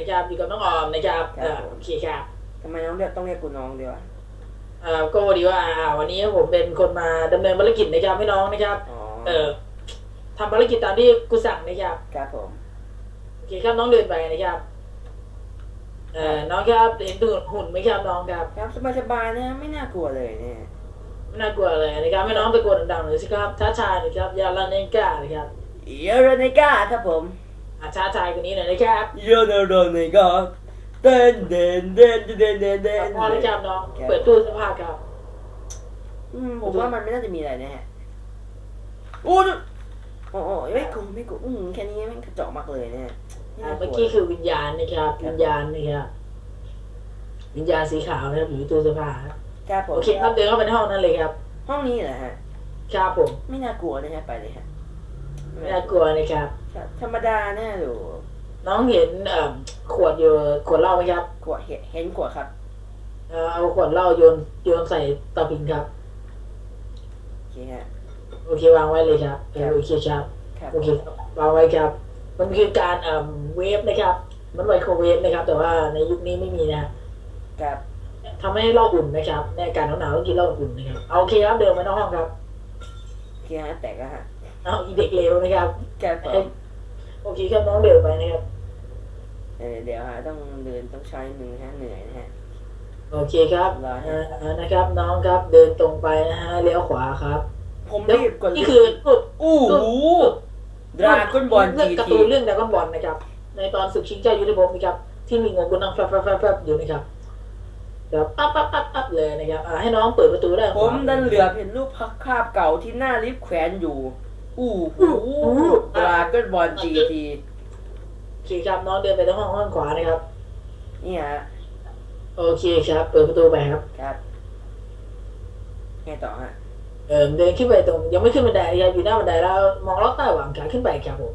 นะครับอยู่กับน้องออมนะครับครับ อ่าโอเคครับทำไมน้องเรียกต้องเรียกกูน้องดีวะอ่าก็พอดีว่าอ่าวันนี้ผมเป็นคนมาดำเนินภารกิจนะครับให้น้องนะครับ อ๋อเออทำภารกิจตามที่กูสั่งนะครับครับผมโอเคครับน้องเดินไปนะครับเอ่อน้องครับเห็นดูหุ่นไหมครับน้องครับครับสบายๆนะฮะไม่น่ากลัวเลยเนี่ยไม่น่ากลัวเลยนะครับให้น้องตะโกนดังๆหน่อยสิครับท้าทายหนะครับอย่าลันเนก้านะครับเยอรเนก้าครับผม อ่าท้าทายคนนี้หน่อยนะครับเยอรเนก้าเต้นเด่นเด่นเด่นเด่นเด่นพอแล้วครับน้อง เปิดตู้เสื้อผ้าครับอืมผมว่ามันไม่น่าจะมีอะไรนะฮะโอ้ยโอ้โหไม่กลัวไม่กลัวอืมแค่นี้แม่งกระจอกมากเลยนะฮะไม่อ่าน่ากลัเมื่อวกี้คือวิญญาณนะครับ วิญญาณนะครับวิญญาณสีขาวนะครับอยู่ในตู้เสื้อผ้าครับครับผมโอเคครับเดินเข้าไปในห้องนั้นเลยครับ ห้องนี้เหรอฮะครับผมไม่น่ากลัวนะฮะไปเลยฮะไม่ น่ากลัวนะครับครับธรรมดาแน่ดูน้องเห็นเอ่อขวดอยู่ขวดเหล้าไหมครับ ขวดเห็นเห็นขวดครับ เอ่อเอาขวดเหล้าโยนโยนใส่เตาผิงครับ โอเคฮะ โอเควางไว้เลยครับเออโอเคครับครับโอเคครับวางไว้ครับ มันคือการเอ่อเวฟนะครับ มันไมโครเวฟนะครับ แต่ว่าในยุคนี้ไม่มีนะครับทำให้เหล้าอุ่นนะครับ ในอากาศหนาวๆต้องกินเหล้าอุ่นนะครับเอาโอเคครับเดินไปนอกห้องครับโอเคฮะแตกแล้วฮะ เอาอีเด็กเลวนะครับครับผมโอเคครับน้องเดินไปนะครับเออเดี๋ยวฮะต้องเดินต้องใช้มือฮะเหนื่อยนะฮะโอเคครับได้เอ่อนะครับ น้องครับเดินตรงไปนะฮะเลี้ยวขวาครับ ผมแล้วรีบกดนี่คือรูปอู้หูดราก้อนบอลเรื่จีองการ์ทีตูนเรื่องดราก้อนบอลนะครับ ในตอนศึกชิงเจ้ายุทธภพนะครับ ที่มีงงกุนนั่งแฟบแฟบแฟบแฟบอยู่นะครับเดี๋ยวปั๊บปั๊บปั๊บปั๊บเลยนะครับอ่าให้น้องเปิดประตูได้ผมดันเหลือบเห็นรูปพักคาบเก่าที่หน้าลิฟต์แขวนอยู่ อู้หูดราก้อนบอลจีทีโอเคครับน้องเดินไปทางห้องห้องขวานะครับ นี่ฮะ โอเคครับ เปิดประตูไปครับ ครับไงต่อฮะ เออเดินขึ้นไปตรง ยังไม่ขึ้นบันไดนะครับอยู่หน้าบันไดแล้ว มองลอดใต้หวังขาขึ้นไปครับผม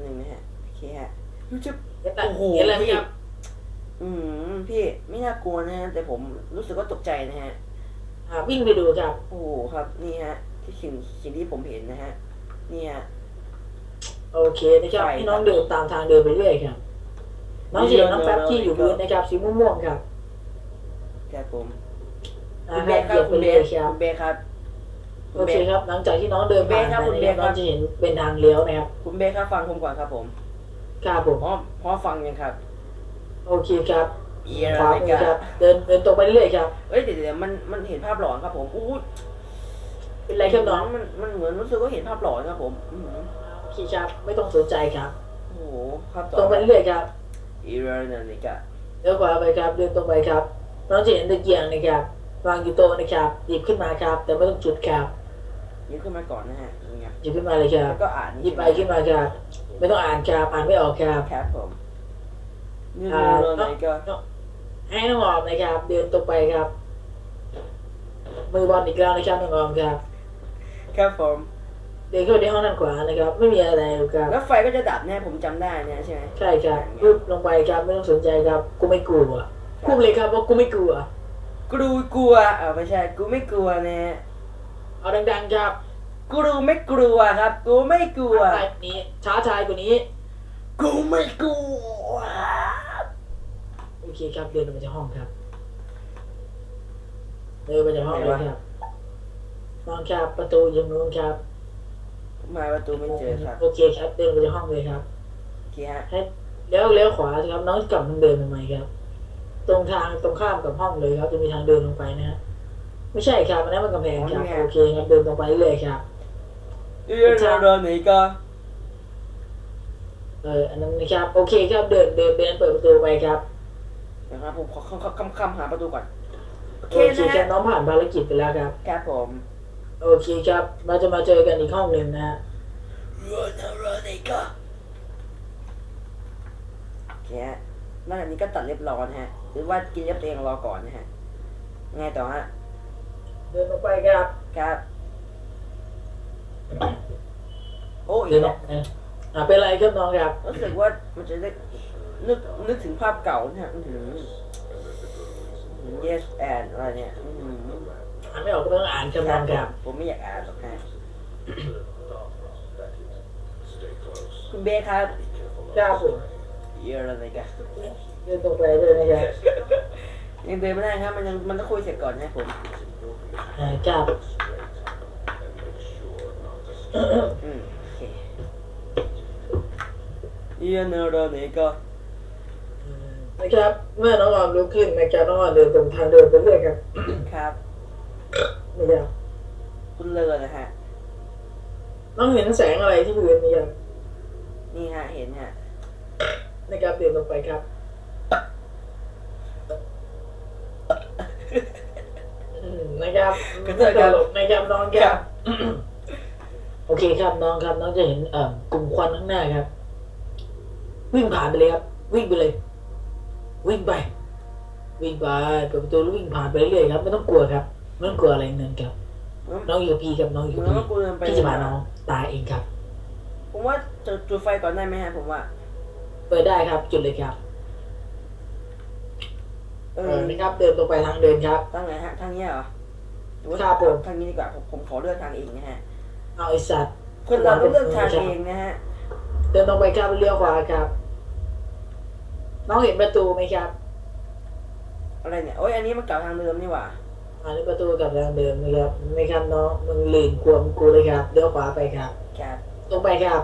หนึ่งนะฮะ โอเคฮะรู้จักเห็นโอ้โหเห็นอะไรไหมครับอืมพี่ไม่น่ากลัวนะฮะแต่ผมรู้สึกว่าตกใจนะฮะอ่าวิ่งไปดูครับ โอ้โหครับนี่ฮะ ที่สิ่งสิ่งที่ผมเห็นนะฮะนี่ฮะโอเคนะครับไปให้น้องเดินตามทางเดินไปเรื่อยครับ น้องจะเห็นน้องแป๊บที่อยู่พื้นนะครับสีม่วงๆครับครับผมอ่าคุณเบให้สคเหยีรัยบบไปคุณเบเรื่อยสครับ คุณเบสครับโอเคครับ หลังจากที่น้องเดินผ่านคุณเบสครับไปคุณเบนะสคครัรับบน้องจะเห็นเป็นทางเลี้ยวนะครับคุณเบสครับฟังผมก่อนครับผมครับผม พร้อมพร้อมฟังยังครับโอเคครับเอีขวามือครับ เดินเดินตรงไปเรื่อยๆครับ เอ้ยเดี๋ยวเดี๋ยวมันมันเห็นภาพหลอนครับผมอู้ เป็นไรครับน้องมันมันเหมือนรู้สึกว่าเห็นภาพหลอนครับผมอื้อหือโอเคครับ ไม่ต้องสนใจครับ โอ้โหครับตรงไปเรื่อยๆครับอีเรนันนิกะเลี้ยวขวาไปครับเดินตรงไปครับน้องจะเห็นตะเกียงนะครับวางอยู่โต๊ะนะครับหยิบขึ้นมาครับ แต่ไม่ต้องจุดครับยิบขึ้นมาก่อนนะฮะนี่ไงหยิบขึ้นมาเลยครัแล้บวก็อ่านหยิบไปขึ้นมาครับไม่ต้องอ่านครับอ่านไม่ออกครับ ครับผมนี่อ่า เรนันนิกะให้น้องออมนะครับ เดินตรงไปครับ มือบอลอีกแล้วนะครับน้องออมครับ ครับผมเดินเข้าไปในห้องด้านขวานะครับ ไม่มีอะไรครับแล้วไฟก็จะดับแน่ผมจำได้เนี่ยใช่ไหม ใช่ครับปึ๊บลงไปครับไม่ต้องสนใจครับ กูไม่กลัวพูดเลยครับว่ากูไม่กลัว กูดูกลัวอ่าไม่ใช่ กูไม่กลัวนะเอาดังๆครับกูดูไม่กลัวครับ กูไม่กลัวท้าทายกว่านี้ช้าทายกว่านี้ กูไม่กลัว โอเคครับเดินออกมาจากห้องครับ เดินไปจากห้องเลยครับ นอนครับประตูอยังนู้นครับมาประตูไม่เจอครับโอเคครับเดินไปจากห้องเลยครับโอเคฮะให้เลี้ยวเลี้ยวขวาสิครับน้องกลับทางเดินทำไมครับ ตรงทางตรงข้ามกับห้องเลยครับจะมีทางเดินลงไปนะฮะไม่ใช่ครับอันนั้นมันกำแพงครับโอเคครับเดินตรงไปเรื่อยครับเอีเรนันนิกะเอออันนั้นนะครับโอเคครับเดินเดินเดินเปิดประตูไปครับนะครับผมขอคำคำคำหาประตูก่อนโอโอเคเคนะครัฮะบน้องผ่านภารกิจไปแล้วครับครับผม โอเคครับเราจะมาเจอกันอีกห้องหนึ่งนะฮะเรนันนิกะโอเคฮะนอกจากนี้ก็ตัดเรียบร้อยนะฮะ หรือว่ากินเรียบเองรอก่อนนะฮะ ไงต่อฮะ เดินลงไปครับครับ โอ้ยเดินลงไปอ่าเป็นไรครับน้องครับ รู้สึกว่ามันจะได้นึกนึกถึงภาพเก่านะฮะอื้อหือ yes and อะไรเนี่ยอื้อหือ อ่านไม่ออกก็ต้องอ่านครับน้องครับ ผมไม่อยากอ่านหรอกฮะคุณเบสครับครับผมเยอะอะไรกันเดินตรงไปเลยนะครับยังเดินไม่ได้ครับ มันยังมันต้องคุยเสร็จก่อนนะผมอ่าครับอืมโอเคเยอะเนอะอะไรก็นะครับเมื่อน้องออมลุกขึ้นนะครับน้องออมเดินตรงทางเดินไปเรื่อยครับ ครับ นะครับคุณเลอนะฮะน้องเห็นแสงอะไรที่พื้นไหมครับนี่ฮะ เห็นฮะนะครับเดินลงไปครับอืมนะครับก็ไม่เจอตกันลกนะครับน้องครับโอเคครับน้องครับ น้องจะเห็นเอ่อกลุ่มควันข้างหน้าครับ วิ่งผ่านไปเลยครับ วิ่งไปเลย วิ่งไป วิ่งไปเปิดประตูแล้ววิ่งผ่านไปเรื่อยๆครับ ไม่ต้องกลัวครับ ไม่ต้องกลัวอะไรเงินครับน้องอยู่กับพี่ครับน้องอยู่คุกัณบว่าพี่กูเดินไปพี่จะพาน้องตายเองครับ ผมว่าจะจุดไฟก่อนได้ไหมฮะผมว่า เปิดได้ครับ จุดเลยครับเอเอออนะครับ เดินตรงไปทางเดินครับทางไหนฮะทางนี้เหรอหอว่าครับผมทางนี้ดีกว่าผมผมขอเลือกทางเองนะฮะเอาไอสัตว์คนเราต้องเลือกทางเองนะฮะเดินตรงไปครับเลี้ยวขวาครับ น้องเห็นประตูไหมครับ อะไรเนี่ยโอ้ยอันนี้มันเก่าทางเดิมนี่หว่า อันนี้ประตูกับทางเดิมนะครับไม่ครับน้องมึงลืมกลัวมึงกูเลยครับเลี้ยวขวาไปครับครับตรงไปครับ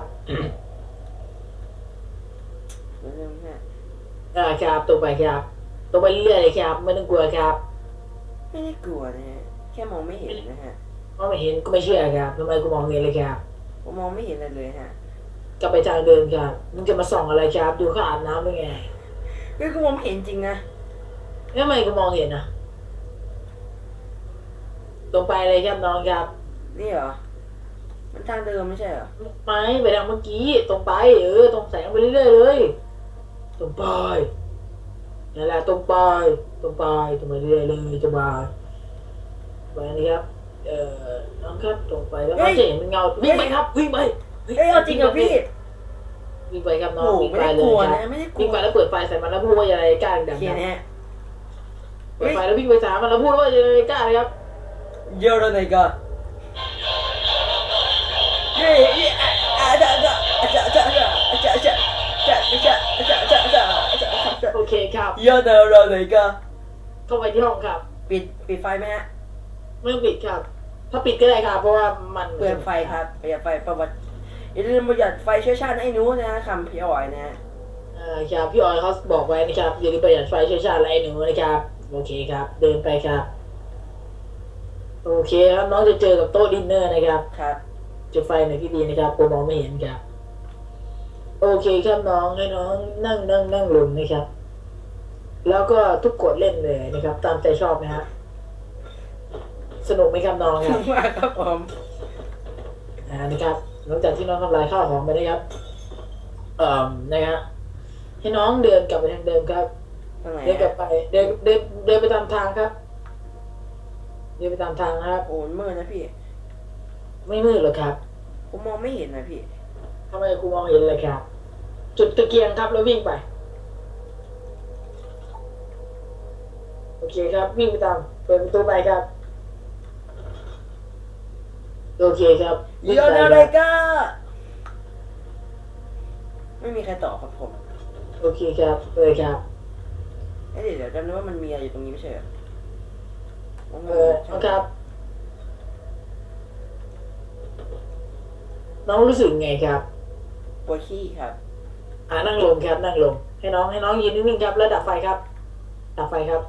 เดิมฮะอ่าครับตรงไปครับตรงไปเรื่อยๆเลยครับไม่ต้องกลัวครับ ไม่ได้กลัวนะฮะแค่มองไม่เห็นนะฮะมองไม่เห็นก็ไม่เชื่อครับทำไมกูมองเห็นเลยครับผมมองไม่เห็นอะไรเลยฮะกลับไปทางเดินครับมึงจะมาส่องอะไรครับ ดูเขาอาบน้ำหรือไงเฮ้ยกูมองไม่เห็นจริงนะทำไมกูมองเห็นนะ ตรงไปเลยครับน้องครับนี่เหรอ มันทางเดิมไม่ใช่เหรอ ไม่ไปทางเมื่อกี้ ตรงไป เออ ตรงแสงไปเรื่อยๆเลย ตรงไปนั่นแหละตรงไป ตรงไป ตรงไปเรื่อยๆเลยตรงไปไปนะครับ เอ่อ น้องครับตรงไปแล้วน้องจะเห็นเป็นเงา วิ่งไปครับ วิ่งไปเฮ้ยเอาจริงเหรอพี่วิ่งไปครับน้โอ้องโหวิ่งไม่ไปได้เลกยลัวคนะรับไม่ได้กลัวิ่งวไปแล้วเปิดไฟใส่มันแล้วพูดว่าอย่าอะไรกล้าดัโองเคๆครับนะฮะเปิดไฟแล้ววิ่งไปสามมันแล้วพูดว่าอย่าอะไรกล้าเลยครับ เยอะเลยก็เฮ้ยเฮ้ยอะจะจะจะจะจะจะจะจะจะจะจะจะจะจะโอเคครับเยอะเลยก็เข้าไปที่ห้องครับ ปิดปิดไฟไหมฮะไม่ต้องปิดครับ ถ้าปิดก็ได้ครับ เพราะว่ามันเปลืองไฟครับประหยัดไฟประวัติอย่าลืมประหยัดไฟเช่วยชาติให้หนูนะคำพี่อ๋อยนะอ่าครับพี่ออยเขาบอกไว้นะครับอย่าลืมประหยัดไฟเช่วยชาติและไอ้หนูนะครับ โอเคครับ เดินไปครับ โอเคครับน้องจะเจอกับโต๊ะดินเนอร์นะครับ ครับจุดไฟหน่อยที่ดีนะครับผมมองไม่เห็นครับ โอเคครับน้องให้น้องนั่งนั่งนั่งลงนะครับ แล้วก็ทุกกดเล่นเลยนะครับ ตามใจชอบนะฮะสนุกไหมครับน้องครับมากครับผมอ่านะครับ หลังจากที่น้องทำลายข้าวของไปนะครับ เอ่อนะครับให้น้องเดินกลับไปทางเดิมครับตรงไหนเดินกลับไปเดินเดินเดินไปตามทางครับ เดินไปตามทางนะครับ โอ้มืดนะพี่ ไม่มืดหรอกครับผมมองไม่เห็นนะพี่ ทำไมครูมองเห็นเลยครับ จุดตะเกียงครับแล้ววิ่งไป โอเคครับ วิ่งไปตามเปิดประตูไปครับ โอเคครับวิ่งเยอะไปคนะรับเลยก็ไม่มีใครตอบครับผมโอเคครับเลยครับ เอ้ยเดี๋ยวจำได้ว่ามันมีอะไรอยู่ตรงนี้ไม่ใช่เหรอผม เออน้องครับ น้องรู้สึกไงครับ ปวดขี้ครับ อ่านั่งลงครับ นั่งลง ให้น้องให้น้องยืนนิ่งๆครับ แล้วดับไฟครับ ดับไฟครับ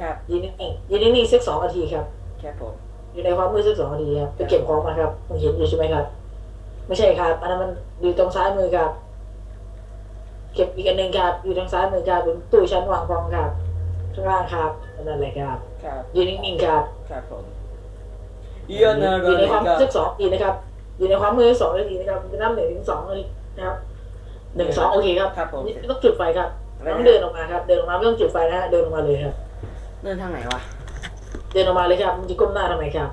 ครับยืนนิ่งๆยืนนิ่งๆสักสองนาทีครับ ครับผม อยู่ในความมืดสักสองนาทีครับไปเก็บของมาครับมึงเห็นอยู่ใช่ไหมครับ ไม่ใช่ครับ อันนั้นมันอยู่ตรงซ้ายมือครับ เก็บอีกอันหนึ่งครับ อยู่ทางซ้ายมือครับเป็นตู้ชั้นวางของครับ ข้างล่างครับนั่นแหละครับครับยืนนิ่งๆครับครับผมอเยอะนะเลยู่ในยความก็สักสองนาทีนะครับอยู่ในความมือสักสองนาทีนะครับจะนับหนึ่งถึงสองนาทีนะครับหนึ่งสองโอเคครับครับผมนี่ต้องจุดไฟครับน้องเดินออกมาครับ เดินออกมาไม่ต้องจุดไฟนะฮะเดินออกมาเลยครับ เดินทางไหนวะเดินออกมาเลยครับมึงจะก้มหน้าทำไมครับ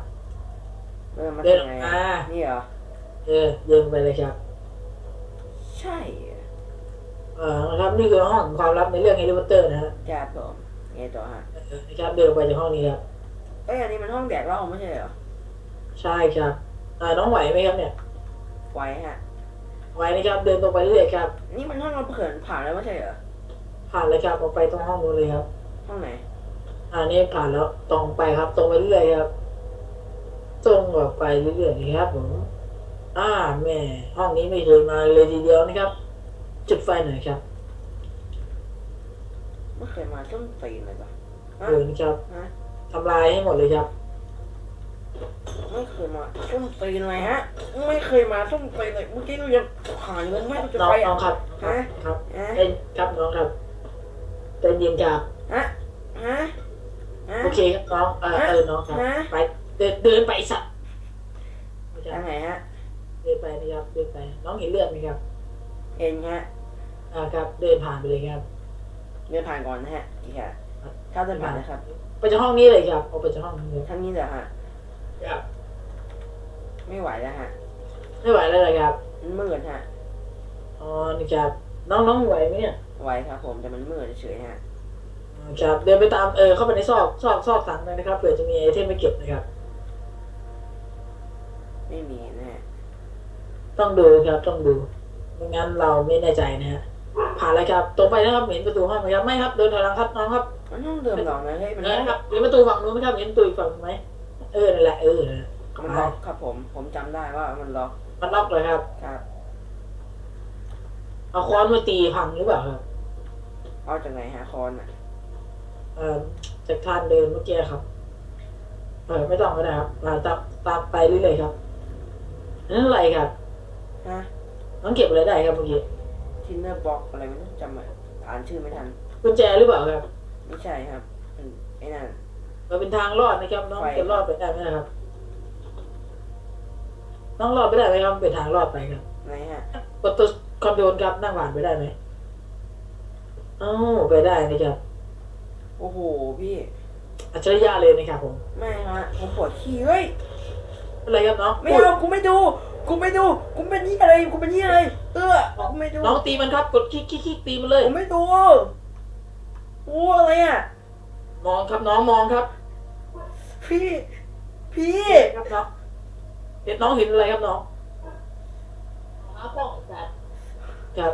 เดินมาเดินทางไหนออกมานี่เหรอเออเดินไปเลยครับ ใช่เหรอเอ่อนะครับนี่คือห้องความลับในเรื่องแฮร์รี่พอตเตอร์นะฮะครับผม ไงต่อฮะเออนะครับเดินออกไปจากห้องนี้ครับเอ้ยอันนี้มันห้องแดกเหล้าไม่ใช่เหรอใช่ครับอ่าน้องไหวไหมครับเนี่ยไว้ฮะไไว้นะครับเดินตรงไปเรื่อยครับ นี่มันห้องเราเผินผ่านแล้วไม่ใช่เหรอผ่านเลยครับออกไปตรงห้องนู้นเลยครับ ห้องไหนอ่านี่ผ่านแล้วตรงไปครับ ตรงไปเรื่อยครับ ตรงออกไปเรื่อยๆครับผมอ่าแม่ห้องนี้ไม่เคยมาเลยทีเดียวนะครับ จุดไฟหน่อยครับ ไม่เคยมาต้นตีนเลยปะเออนะครับฮะทำลายให้หมดเลยครับ ไม่เคยมาต้นตีนเลยฮะ ไม่เคยมาต้นตีนเลยเมื่อกี้เรายังผ่านเลยไม่รู้จะน้องไปน้ออะงครับครับฮะครับฮะเป็นครับน้องครับเป็นเย็นครับฮะฮะฮะโอเคครับน้องเออเออน้องครับฮะไปเดินเดินไปสัตว์นะคทารับงไหนฮะเดินไปนะครับเดินไป น้องเห็นเลือดไหมครับ เห็นฮะอ่าครับ เดินผ่านไปเลยครับ เดินผ่านก่อนนะฮะอีกค่ะถ้าเดินผ่านนะครับไปจากห้องนี้เลยครับออกไปจากห้องนี้เลยทางนี้เหรอฮะครับไม่ไหวแล้วฮะไม่ไหวแล้วเลยครับมันมืดฮะอ๋อนี่ครับน้องน้องไหวไหมเนี่ยไหวครับ ผมแต่มันมืดเฉยๆฮะอ๋อครับเดินไปตามเออเข้าไปในซอกซอกซอกถังเลยนะครับเผื่อจะมีไอเทมไปเก็บนะครับ ไม่มีนะฮะต้องดูครับต้องดูไม่งั้นเราไม่แน่ใจนะฮะ ผ่านแล้วครับตรงไปนะครับเห็นประตูห้องไหมครับไม่ครับเดินถอยหลังครับน้องครับมันต้องเดิมหรอกนะเฮ้ยมันเอล็ออกครับเห็นประตูฝั่งนู้นไหมครับเห็นประตูอีกฝั่งไหมเออนั่นแหละเออนั่นแหละมันล็อกครับผม ผมจำได้ว่ามันล็อกมันล็อกเลยครับครับเอาค้อนมาตีพังหรือเปล่าครับเอาจากไหนฮะคอนอะเออจากทานเดินเมื่อกี้ครับเออไม่ต้องก็ได้ครับมาตามตามไปเรื่อยๆครับนั่นอะไรครับฮะน้องเก็บอะไรได้ครับเมื่อกี้ ทินเนอร์บ็อกอะไรไม่รู้จำไม่อ่านชื่อไม่ทันกุญแจหรือเปล่าครับ ไม่ใช่ครับมันไอ้นั่นมันเป็นทางรอดนะครับ น้องไฟจะรอดไปได้ไหมนะครับ น้องรอดไปได้ไหมครับมันเป็นทางรอดไปครับไหนฮะกดตัวคอนโทรลครับนั่งผ่านไปได้ไหมเอ้าไปได้นะครับ โอ้โหพี่อัจฉริยะเลยนะครับผมไม่ฮะผมปวดขี้เฮ้ยเป็นไรครับน้องไม่เอากูไม่ดู กูไม่ดู กูเป็นยี่อะไร กูเป็นยี่อะไร เออกูไม่ดูน้องตีมันครับ กดคลิกคลิกคลิกตีมันเลย ผมไม่ดูโอ้อะไรอะ มองครับน้องมองครับพี่ พี่ครับน้องเห็นน้องเห็นอะไรครับน้องครับครับ